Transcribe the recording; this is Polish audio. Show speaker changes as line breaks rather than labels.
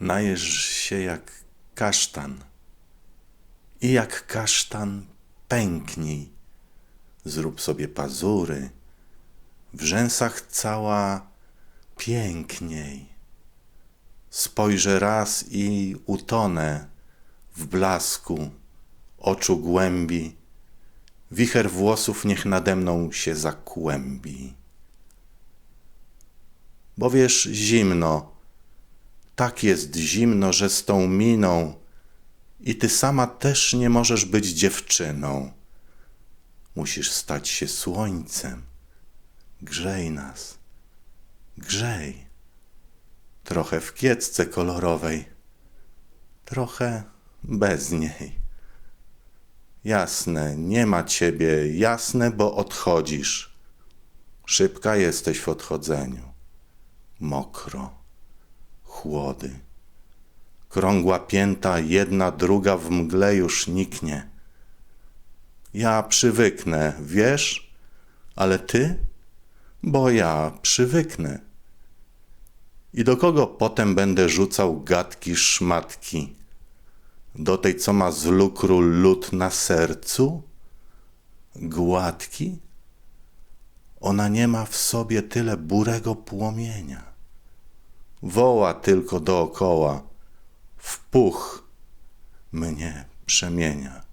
Najesz się jak kasztan i jak kasztan pęknij. Zrób sobie pazury, w rzęsach cała piękniej. Spojrzę raz i utonę w blasku oczu głębi. Wicher włosów niech nade mną się zakłębi. Bo wiesz, zimno, tak jest zimno, że z tą miną i ty sama też nie możesz być dziewczyną. Musisz stać się słońcem. Grzej nas, grzej. Trochę w kiecce kolorowej, trochę bez niej. Jasne, nie ma ciebie, jasne, bo odchodzisz. Szybka jesteś w odchodzeniu. Mokro, chłody. Krągła pięta, jedna, druga w mgle już niknie. Ja przywyknę, wiesz, ale ty? Bo ja przywyknę. I do kogo potem będę rzucał gadki szmatki? Do tej, co ma z lukru lód na sercu? Gładki? Ona nie ma w sobie tyle burego płomienia. Woła tylko dookoła, w puch mnie przemienia.